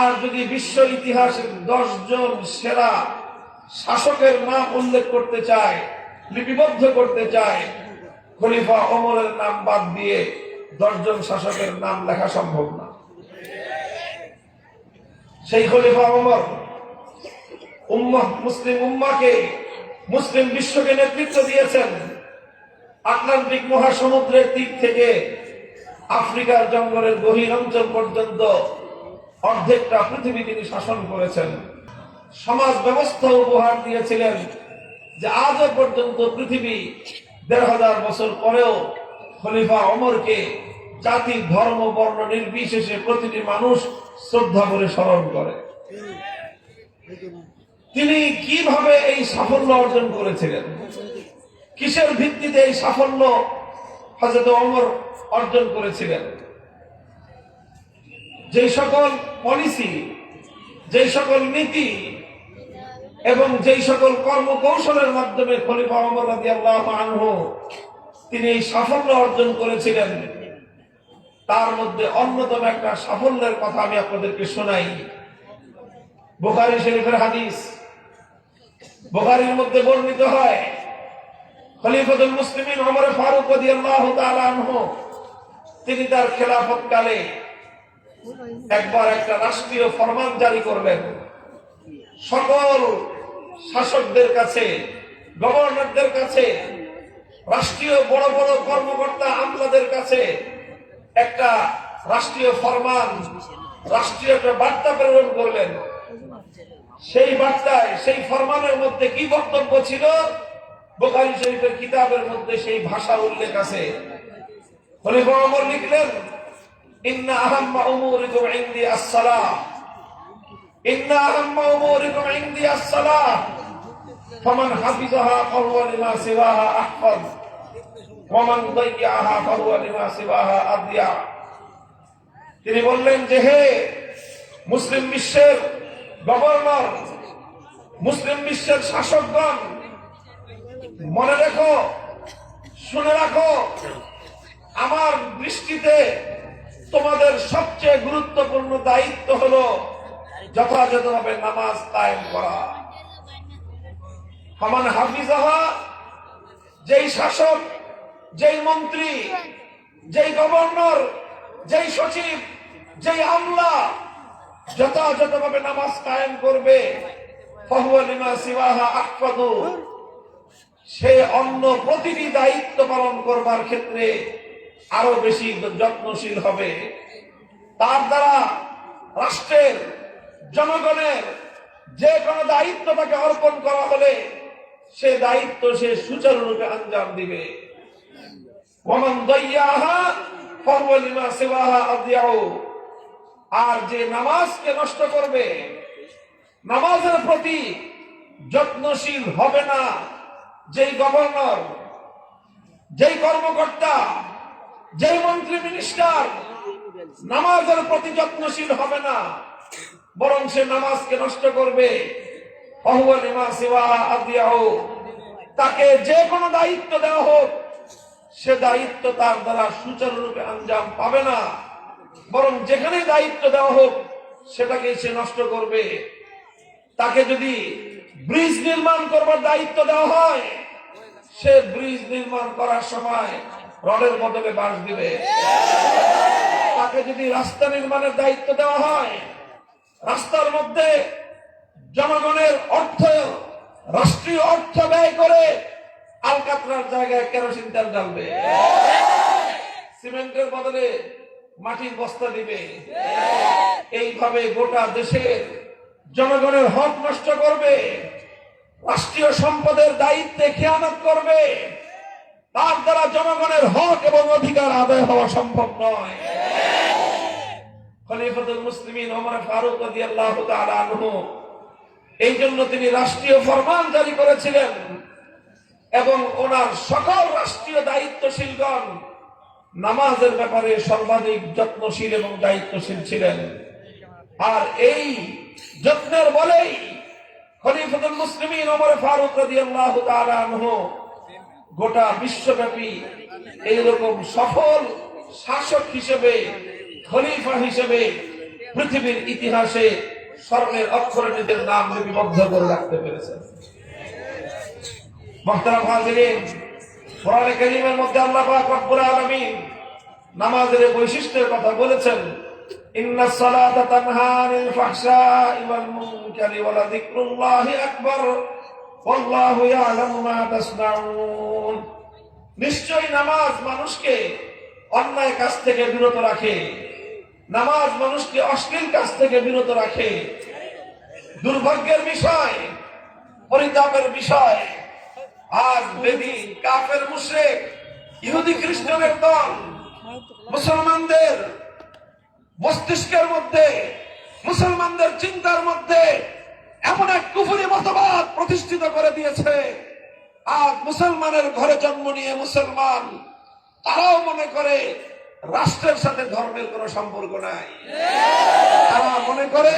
আর যদি বিশ্ব ইতিহাসের দশজন সেরা শাসকের নাম উল্লেখ করতে চায়, লিপিবদ্ধ করতে চায়, খলিফা অমরের নাম বাদ দিয়ে দশজন শাসকের নাম লেখা সম্ভব না। সেই খলিফা ওমর উম্মাহ মুসলিম উম্মাকে, মুসলিম বিশ্বকে নেতৃত্ব দিয়েছেন আটলান্টিক মহাসমুদ্রের দিক থেকে আফ্রিকার জঙ্গলের গভীর অঞ্চল পর্যন্ত অর্ধেকটা পৃথিবী তিনি শাসন করেছেন। সমাজ ব্যবস্থা উপহার দিয়েছিলেন যে আজও পর্যন্ত পৃথিবী দেড় হাজার বছর পরেও খলিফা অমরকে জাতি, ধর্ম, বর্ণ নির্বিশেষে প্রতিটি মানুষ শ্রদ্ধা করে স্মরণ করে। তিনি কীভাবে এই সাফল্য অর্জন করেছিলেন? কিসের ভিত্তিতে এই সাফল্য হজরত অমর অর্জন করেছিলেন? যে সকল পলিসি যে সকল নীতি এবং যেই সকল কর্মকৌশলের মাধ্যমে খলিফা অমর তিনি সাফল্য অর্জন করেছিলেন, তার মধ্যে অন্যতম একটা সাফল্যের কথা আমি আপনাদেরকে শোনাই। বোখারি শরীফের হাদিস, বোখারির মধ্যে বর্ণিত হয়, খলিফাতুল মুসলিমিন ওমর ফারুক তিনি তার খেলাফতকালে কালে একবার একটা রাষ্ট্রীয় ফরমান জারি করলেন সকল শাসকদের কাছে, গভর্নরদের কাছে, রাষ্ট্রীয় বড় বড় কর্মকর্তা আমলাদের কাছে একটা রাষ্ট্রীয় ফরমান, রাষ্ট্রীয় একটা বার্তা প্রেরণ করলেন। সেই বার্তায়, সেই ফরমানের মধ্যে কি বক্তব্য ছিল? বোখারি শরীফের কিতাবের মধ্যে সেই ভাষা উল্লেখ আছে। খলিফা লিখলেন ইন্না আহাম্মা উমুরিকুম ইনদি আস-সালাহ ইন্না আহাম্মা উমুরিকুম ইনদি আস-সালাহ ফামান হাফিজাহা ফাহুয়া লিমা সিওয়াহা আহফাজ ওয়ামান দাইয়াহা ফাহুয়া লিমা আদিয়া তিনি বললেন যে, হে মুসলিম বিশ্বের গভর্নর, মুসলিম বিশ্বের শাসকগণ, মনে রেখো, শুনে রাখো, আমার দৃষ্টিতে তোমাদের সবচেয়ে গুরুত্বপূর্ণ দায়িত্ব হলো যথাযথভাবে নামাজ কায়েম করা। সমান হাফিজাহা, যেই শাসক, যেই মন্ত্রী, যেই গভর্নর, যেই সচিব, যেই আমলা যথাযথভাবে নামাজ কায়েম করবে। সে অন্য প্রতিটি দায়িত্ব পালন করবার ক্ষেত্রে আরও বেশি যত্নশীল হবে। তার দ্বারা রাষ্ট্রের, জনগণের যে কোনো দায়িত্ব তাকে অর্পণ করা হলে সে দায়িত্ব সে সুচারুরূপে আঞ্জাম দিবে। আর যে নামাজকে নষ্ট করবে, নামাজের প্রতি যত্নশীল হবে না। যেই গভর্নর, যেই কর্মকর্তা যেই মন্ত্রী মিনিস্টার নামাজের প্রতি যত্নশীল হবে না, বরং সে নামাজকে নষ্ট করবে। তাকে যে কোনো দায়িত্ব দেওয়া হোক, সে দায়িত্ব তার দ্বারা সুচারুরূপে আঞ্জাম পাবে না। বরং যেখানে দায়িত্ব দেওয়া হোক সেটাকে সে নষ্ট করবে। তাকে যদি ব্রিজ নির্মাণ করবার দায়িত্ব দেওয়া হয়, সে ব্রিজ নির্মাণ করার সময় রডের বদলে বাঁশ দিবে। তাকে যদি রাস্তা নির্মাণের দায়িত্ব দেওয়া হয়, রাস্তার মধ্যে জনগণের অর্থ, রাষ্ট্রীয় অর্থ ব্যয় করে আলকাতরার জায়গায় কেরোসিন তেল ঢালবে সিমেন্টের বদলে মাটির বস্তা দিবে। এইভাবে গোটা দেশের জনগণের হক নষ্ট করবে, রাষ্ট্রীয় সম্পদের দায়িত্বে খেয়ানত করবে। তার দ্বারা জনগণের হক এবং অধিকার আদায় হওয়া সম্ভব নয়। খলিফাতুল মুসলিমিন ওমর ফারুক রাদিয়াল্লাহু তাআলা আনহু এই জন্য তিনি রাষ্ট্রীয় ফরমান জারি করেছিলেন এবং ওনার সকল রাষ্ট্রীয় দায়িত্বশীলগণ নামাজের ব্যাপারে সর্বাধিক যত্নশীল এবং দায়িত্বশীল ছিলেন। আর এই যত্নের বলেই খলিফাতুল মুসলিমিন ওমর ফারুক রাদিয়াল্লাহু তাআলা আনহু গোটা বিশ্বব্যাপী এইরকম সফল শাসক হিসেবে, খলিফা হিসেবে পৃথিবীর ইতিহাসে স্বর্ণের অক্ষরে নিজের নাম লিপিবদ্ধ করে রাখতে পেরেছেন। বৈশিষ্ট্যের কথা বলেছেন নিশ্চয়ই নামাজ মানুষকে অন্যায় কাজ থেকে বিরত রাখে। নামাজ মানুষকে অশ্লীল কাজ থেকে বিরত রাখে। দুর্ভাগ্যের বিষয়, পরিতাপের বিষয়। আজ বেদি কাফের মুশরিক, ইহুদি খ্রিস্টানের দল, মুসলমানদের মস্তিষ্কের মধ্যে, মুসলমানদের চিন্তার মধ্যে এমন এক কুফুরি মতবাদ প্রতিষ্ঠিত করে দিয়েছে। আজ মুসলমানের ঘরে জন্ম নিয়ে মুসলমান, তারাও মনে করে রাষ্ট্রের সাথে ধর্মের কোনো সম্পর্ক নাই। তারা মনে করে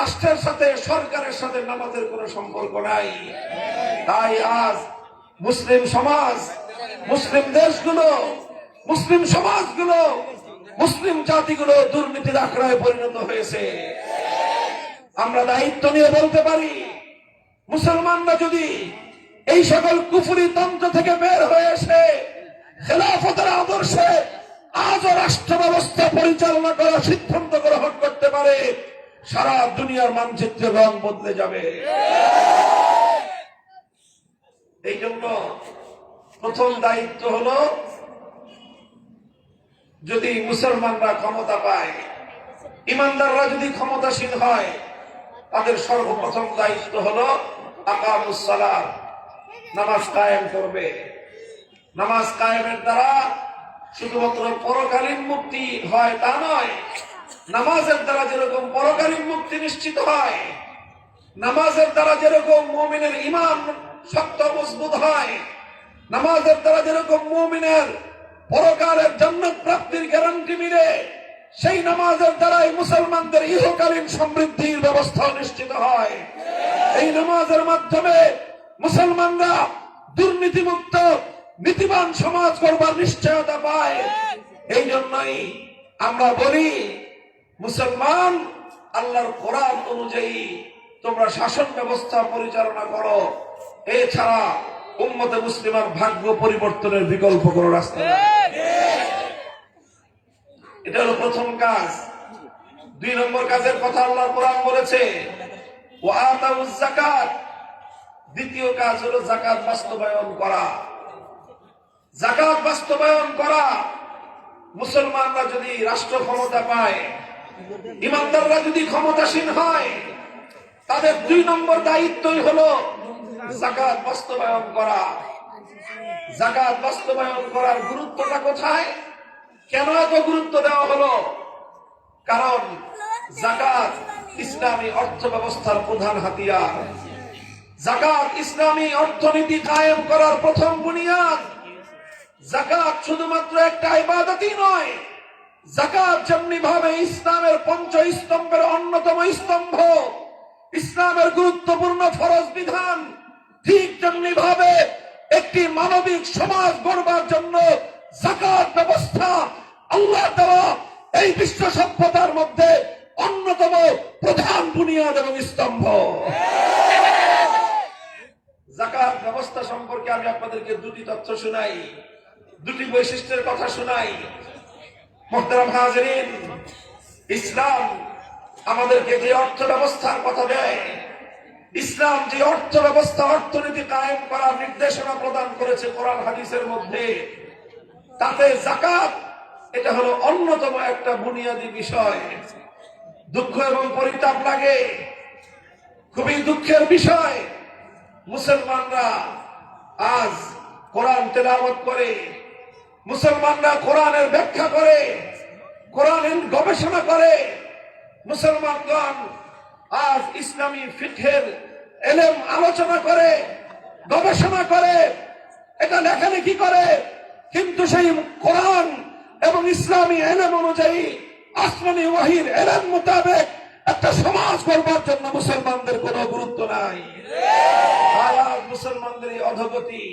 রাষ্ট্রের সাথে সরকারের সাথে নামাজের কোনো সম্পর্ক নাই। তাই আজ মুসলিম সমাজ, মুসলিম দেশগুলো, মুসলিম সমাজগুলো, মুসলিম জাতিগুলো দুর্নীতির আখড়ায় পরিণত হয়েছে। আমরা দায়িত্ব নিয়ে বলতে পারি, মুসলমানরা যদি এই সকল কুফুরি তন্ত্র থেকে বের হয়ে এসে খেলাফতের আদর্শে আজও রাষ্ট্র ব্যবস্থা পরিচালনা করার সিদ্ধান্ত গ্রহণ করতে পারে, সারা দুনিয়ার মানচিত্রের রং বদলে যাবে। এই জন্য প্রথম দায়িত্ব হলো, যদি মুসলমানরা ক্ষমতা পায়, ইমানদাররা যদি ক্ষমতাসীন হয় তাদের সর্বপ্রথম দায়িত্ব হলো আকামুসালাম নামাজ কায়েম করবে। নামাজ কায়েমের দ্বারা শুধুমাত্র পরকালীন মুক্তি হয় তা নয়, নামাজের দ্বারা যেরকম পরকালীন মুক্তি নিশ্চিত হয়, নামাজের দ্বারা যেরকম মমিনের ইমান শক্ত মজবুত হয়, নামাজের দ্বারা যেরকম মমিনের পরকালের জন্য প্রাপ্তির গ্যারান্টি মিলে সেই নামাজের দ্বারাই মুসলমানদের ইহকালীন সমৃদ্ধির ব্যবস্থা নিশ্চিত হয়। এই নামাজের মাধ্যমে মুসলমানরা দুর্নীতিমুক্ত, নীতিবান সমাজ করবার নিশ্চয়তা পায়। এই জন্যই আমরা বলি, মুসলমান আল্লাহর কোরআন অনুযায়ী তোমরা শাসন ব্যবস্থা পরিচালনা করো। এছাড়া উম্মতে মুসলিমার ভাগ্য পরিবর্তনের বিকল্প কোনো রাস্তা। এটা হলো প্রথম কাজ। দুই নম্বর কাজের কথা আল্লাহ কোরআন বলেছে জাকাত দ্বিতীয় কাজ হলো জাকাত বাস্তবায়ন করা। জাকাত বাস্তবায়ন করা। মুসলমানরা যদি রাষ্ট্র ক্ষমতা পায়, ইমানদাররা যদি ক্ষমতাসীন হয়, তাদের দুই নম্বর দায়িত্বই হলো জাকাত বাস্তবায়ন করা। জাকাত বাস্তবায়ন করার গুরুত্বটা কোথায়? কেন এত গুরুত্ব দেওয়া হলো? কারণ জাকাত ইসলামী অর্থ ব্যবস্থার প্রধান হাতিয়ার। জাকাত ইসলামী অর্থনীতি কায়েম করার প্রথম বুনিয়াদ জাকাত শুধুমাত্র একটা ইবাদতই নয়, জাকাত যেমনি ভাবে ইসলামের পঞ্চ স্তম্ভের অন্যতম স্তম্ভ, ইসলামের গুরুত্বপূর্ণ ফরজ বিধান, ঠিক তেমনি ভাবে একটি মানবিক সমাজ গড়বার জন্য জাকাত ব্যবস্থা আল্লাহ দেওয়া এই বিশ্ব সভ্যতার মধ্যে অন্যতম প্রধান বুনিয়াদ এবং স্তম্ভ। জাকাত ব্যবস্থা সম্পর্কে আমি আপনাদেরকে দুটি তথ্য শোনাই, দুটি বৈশিষ্ট্যের কথা শোনাই। মোহতারাম ইসলাম আমাদেরকে যে অর্থ ব্যবস্থার কথা দেয়, ইসলাম যে অর্থ ব্যবস্থা অর্থনীতি কায়েম করার নির্দেশনা প্রদান করেছে কোরআন হাদিসের মধ্যে। তাতে জাকাত এটা হলো অন্যতম একটা বুনিয়াদী বিষয়। দুঃখ এবং পরিতাপ লাগে। খুবই দুঃখের বিষয়। মুসলমানরা আজ কোরআন তেলাওয়াত করে, মুসলমানরা কোরআনের ব্যাখ্যা করে, কোরআনের গবেষণা করে। মুসলমানগণ আজ ইসলামী ফিখের এলেম আলোচনা করে, গবেষণা করে। এটা লেখালেখি করে। কিন্তু সেই কোরআন এবং ইসলামী এলেম অনুযায়ী আসমানি ওয়াহির এলেম মোতাবেক একটা সমাজ করবার জন্য মুসলমানদের কোনো গুরুত্ব নাই। তাই মুসলমানদের অধগতি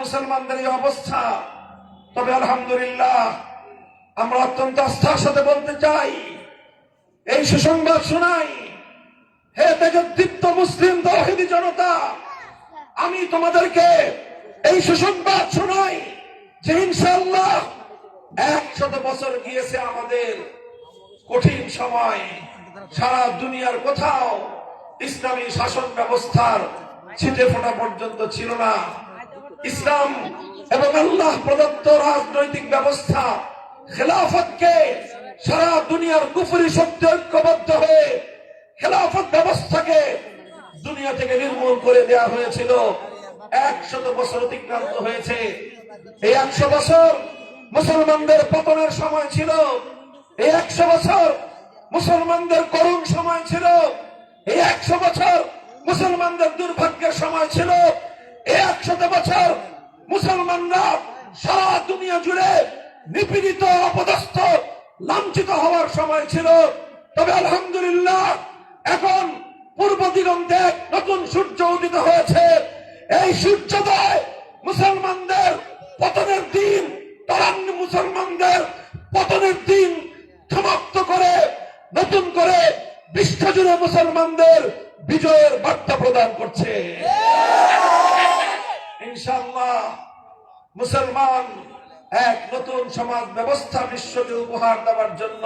মুসলমানদের অবস্থা। তবে আলহামদুলিল্লাহ, আমরা অত্যন্ত আস্থার সাথে বলতে চাই, এই সুসংবাদ শোনাই, হে তেজদীপ্ত মুসলিম তহিদি জনতা, আমি তোমাদেরকে এই সুসংবাদ শোনাই। ইনশাল্লাহ একশত বছর গিয়েছে আমাদের কঠিন সময়। সারা দুনিয়ার কোথাও ইসলামী শাসন ব্যবস্থার ছিটে ফোটা পর্যন্ত ছিল না। ইসলাম এবং আল্লাহ প্রদত্ত রাজনৈতিক ব্যবস্থা খেলাফতকে সারা দুনিয়ার কুফরি শক্তি ঐক্যবদ্ধ হয়ে খেলাফত ব্যবস্থাকে দুনিয়া থেকে নির্মূল করে দেয়া হয়েছিল। একশত বছর অতিক্রান্ত হয়েছে। এই একশো বছর মুসলমানদের পতনের সময় ছিল। এই একশো বছর মুসলমানদের করুণ সময় ছিল। এই একশো বছর মুসলমানদের দুর্ভাগ্যের সময় ছিল। এই একশত বছর মুসলমানরা সারা দুনিয়া জুড়ে নিপীড়িত, অপদস্থ, লাঞ্ছিত হওয়ার সময় ছিল। তবে আলহামদুলিল্লাহ, এখন পূর্ব দিগন্তে নতুন সূর্য উদিত হয়েছে। এই সূর্যোদয় মুসলমানদের পতনের দিন তরান্য মুসলমানদের পতনের দিন সমাপ্ত করে, নতুন করে বিশ্বজুড়ে মুসলমানদের বিজয়ের বার্তা প্রদান করছে। ইনশাআল্লাহ মুসলমান এক নতুন সমাজ ব্যবস্থা বিশ্বকে উপহার দেওয়ার জন্য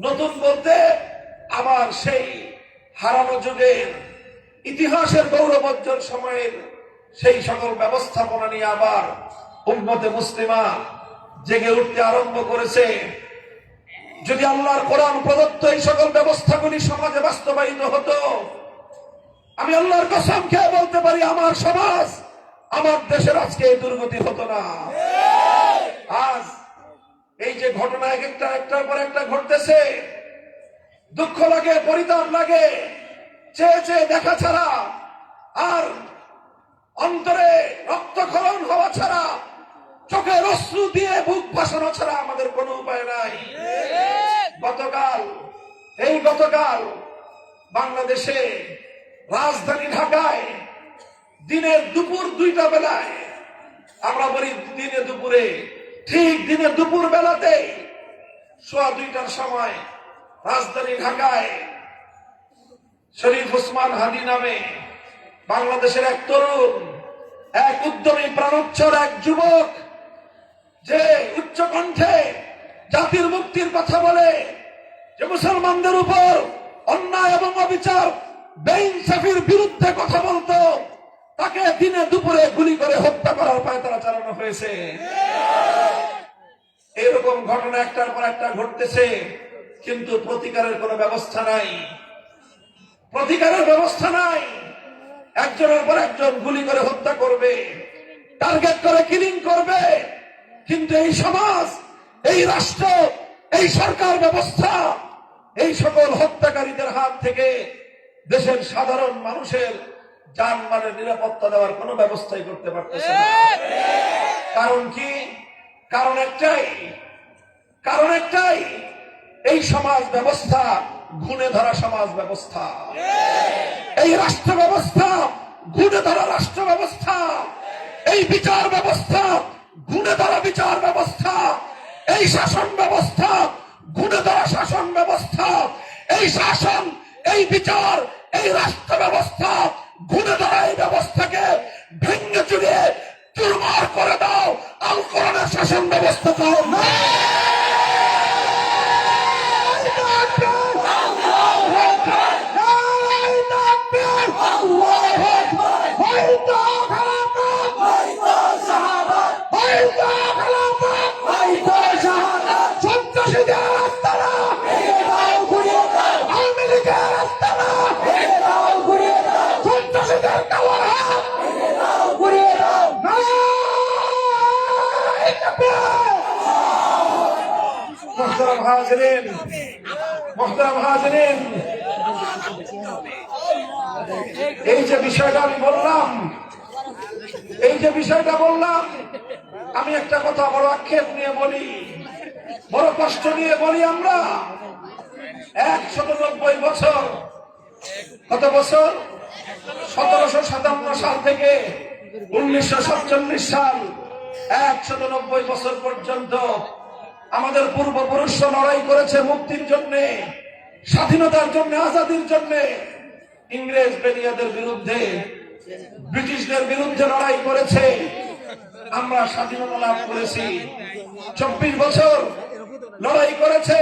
নতুন বলতে আমার সেই হারানো যুগের ইতিহাসের গৌরবোজ্জ্বল সময়ের সেই সকল ব্যবস্থাপনা নিয়ে আবার উম্মতে মুসলিমা জেগে উঠতে আরম্ভ করেছে। যদি আল্লাহর কোরআন প্রদত্ত এই সকল ব্যবস্থাগুলি সমাজে বাস্তবায়িত হতো, আমি আল্লাহর কসম খেয়ে বলতে পারি, আমার সমাজ, আমার দেশের আজকে এই দুর্গতি হতো না। আজ এই যে ঘটনা এক একটা, একটার পর একটা ঘটতেছে, দুঃখ লাগে, পরিতাপ লাগে, চেয়ে চেয়ে দেখা ছাড়া আর অন্তরে রক্তক্ষরণ হওয়া ছাড়া চোখে রশ্রু দিয়ে বুক ভাসানো ছাড়া আমাদের কোনো উপায় নাই। গতকাল, এই গতকাল বাংলাদেশে রাজধানী ঢাকায় দিনের দুপুর দুইটা বেলায়, আমরা বলি দিনে দুপুরে, ঠিক দিনে দুপুর বেলাতে সোয়া দুইটার সময় রাজধানী ঢাকায় শরীফ ওসমান হাদি নামে বাংলাদেশের এক তরুণ, এক উদ্যমী প্রাণোচ্ছর এক যুবক, যে উচ্চ কণ্ঠে জাতির মুক্তির কথা বলে, যে মুসলমানদের উপর অন্যায় এবং অবিচার, বেইনসাফির বিরুদ্ধে কথা বলতো, তাকে দিনে দুপুরে গুলি করে হত্যা করার পায়তারা চালানো হয়েছে। এরকম ঘটনা একটার পর একটা ঘটতেছে, কিন্তু প্রতিকারের কোনো ব্যবস্থা নাই। প্রতিকারের ব্যবস্থা নাই। একজনের পর একজন গুলি করে হত্যা করবে। টার্গেট করে কিলিং করবে। কিন্তু এই সমাজ, এই রাষ্ট্র, এই সরকার ব্যবস্থা, এই সকল হত্যাকারীদের হাত থেকে দেশের সাধারণ মানুষের যানবাহনের নিরাপত্তা দেওয়ার কোনো ব্যবস্থাই করতে পারতেছে কারণ কি? কারণ একটাই কারণ একটাই, এই সমাজ ব্যবস্থা ঘুণে ধরা সমাজ ব্যবস্থা। এই রাষ্ট্র ব্যবস্থা ঘুণে ধরা রাষ্ট্র ব্যবস্থা এই বিচার ব্যবস্থা ঘুণে ধরা বিচার ব্যবস্থা। এই শাসন ব্যবস্থা ঘুণে ধরা শাসন ব্যবস্থা। এই শাসন, এই বিচার, এই রাষ্ট্র ব্যবস্থা ঘুণে ধরা এই ব্যবস্থাকে ভেঙে চুড়ে চুরমার করে দাও। আল কোরআনের শাসন ব্যবস্থা দাও না। মোহতারাম হাজরিন। মোহতারাম হাজরিন। এই যে বিষয়টা আমি বললাম, এই যে বিষয়টা বললাম, আমি একটা কথা বড় আক্ষেপ নিয়ে বলি, বড় কষ্ট নিয়ে বলি আমরা। একশত নব্বই বছর, কত বছর? সতেরোশো সাতান্ন সাল থেকে উনিশশো সাতচল্লিশ সাল একশত নব্বই বছর পর্যন্ত আমাদের পূর্বপুরুষরা লড়াই করেছে মুক্তির জন্য, স্বাধীনতার জন্য, আজাদির জন্য। ইংরেজ বেনিয়াদের বিরুদ্ধে, ব্রিটিশদের বিরুদ্ধে লড়াই করেছে। আমরা স্বাধীনতা লাভ করেছি। চব্বিশ বছর লড়াই করেছে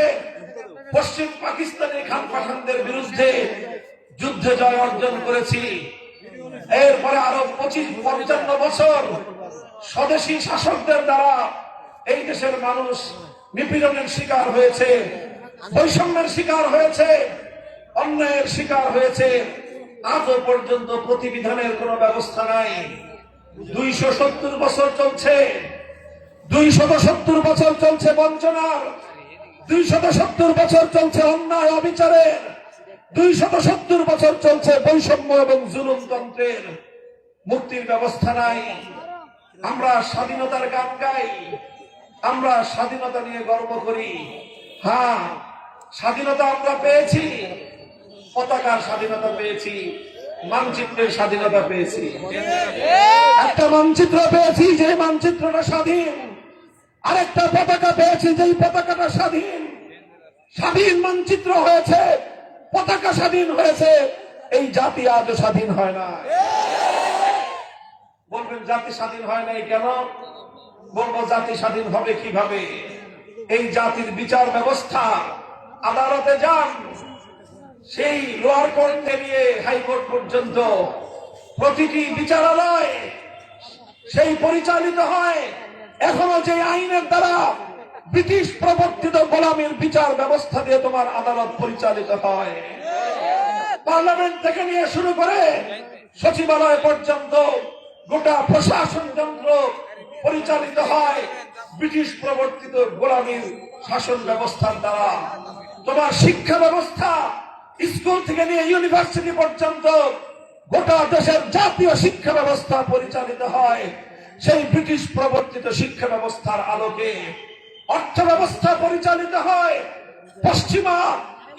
পশ্চিম পাকিস্তানি খান পাঠানদের বিরুদ্ধে যুদ্ধে জয় অর্জন করেছি। এরপরে আরও পঁচিশ, পঞ্চান্ন বছর স্বদেশী শাসকদের দ্বারা এই দেশের মানুষ নিপীড়নের শিকার হয়েছে, বৈষম্যের শিকার হয়েছে, অন্যায়ের শিকার হয়েছে। আজও পর্যন্ত প্রতিবিধানের কোনো ব্যবস্থা নাই। দুইশো সত্তর বছর চলছে, দুইশত বছর চলছে বঞ্চনার, দুইশত সত্তর বছর চলছে অন্যায় অবিচারের, দুইশত সত্তর বছর চলছে বৈষম্য এবং জুলুমতন্ত্রের মুক্তির ব্যবস্থা নাই। আমরা স্বাধীনতার গান গাই আমরা স্বাধীনতা নিয়ে গর্ব করি। হ্যাঁ স্বাধীনতা আমরা পেয়েছি। পতাকার স্বাধীনতা পেয়েছি। মানচিত্রের স্বাধীনতা পেয়েছি। একটা মানচিত্র পেয়েছি যে মানচিত্রটা স্বাধীন। আরেকটা পতাকা পেয়েছি যেই পতাকাটা স্বাধীন। স্বাধীন মানচিত্র হয়েছে, পতাকা স্বাধীন হয়েছে। এই জাতি আজও স্বাধীন হয় না। বলবেন, জাতি স্বাধীন হয় নাই কেন? বলব জাতি স্বাধীন হবে কীভাবে এই জাতির বিচার ব্যবস্থা আদালতে যান, সেই লোয়ার কোর্ট থেকে হাইকোর্ট পর্যন্ত প্রতিটি বিচারালয় সেই পরিচালিত হয়। এখনও যে আইনের দ্বারা ব্রিটিশ প্রবর্তিত গোলামের বিচার ব্যবস্থা দিয়ে তোমার আদালত পরিচালিত হয়। পার্লামেন্ট থেকে নিয়ে শুরু করে সচিবালয় পর্যন্ত গোটা প্রশাসন যন্ত্র পরিচালিত হয় ব্রিটিশ প্রবর্তিত গোলামীর শাসন ব্যবস্থার দ্বারা। তোমার শিক্ষা ব্যবস্থা স্কুল থেকে নিয়ে ইউনিভার্সিটি পর্যন্ত গোটা দেশের জাতীয় শিক্ষা ব্যবস্থা পরিচালিত হয়। সেই ব্রিটিশ প্রবর্তিত শিক্ষা ব্যবস্থার আলোকে অর্থ ব্যবস্থা পরিচালিত হয়। পশ্চিমা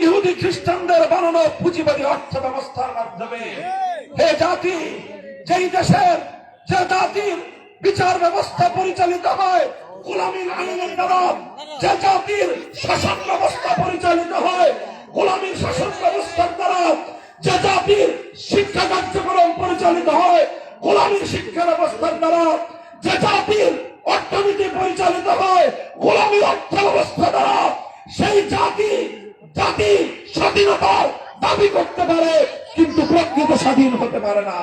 ইহুদি খ্রিস্টানদের বানানো পুঁজিবাদী অর্থ ব্যবস্থার মাধ্যমে। হে জাতি, যেই দেশের যে জাতির বিচার ব্যবস্থা পরিচালিত হয়। গোলামীর আইনের দ্বারা যে জাতির শাসন ব্যবস্থা পরিচালিত হয় গোলামীর শাসন ব্যবস্থার দ্বারা যে জাতির শিক্ষা কার্যক্রম পরিচালিত হয় গোলামীর শিক্ষা ব্যবস্থার দ্বারা যে জাতির অর্থনীতি পরিচালিত হয় গোলামীর অর্থ ব্যবস্থা দ্বারা সেই জাতি জাতি স্বাধীনতার দাবি করতে পারে, কিন্তু প্রকৃত স্বাধীন হতে পারে না।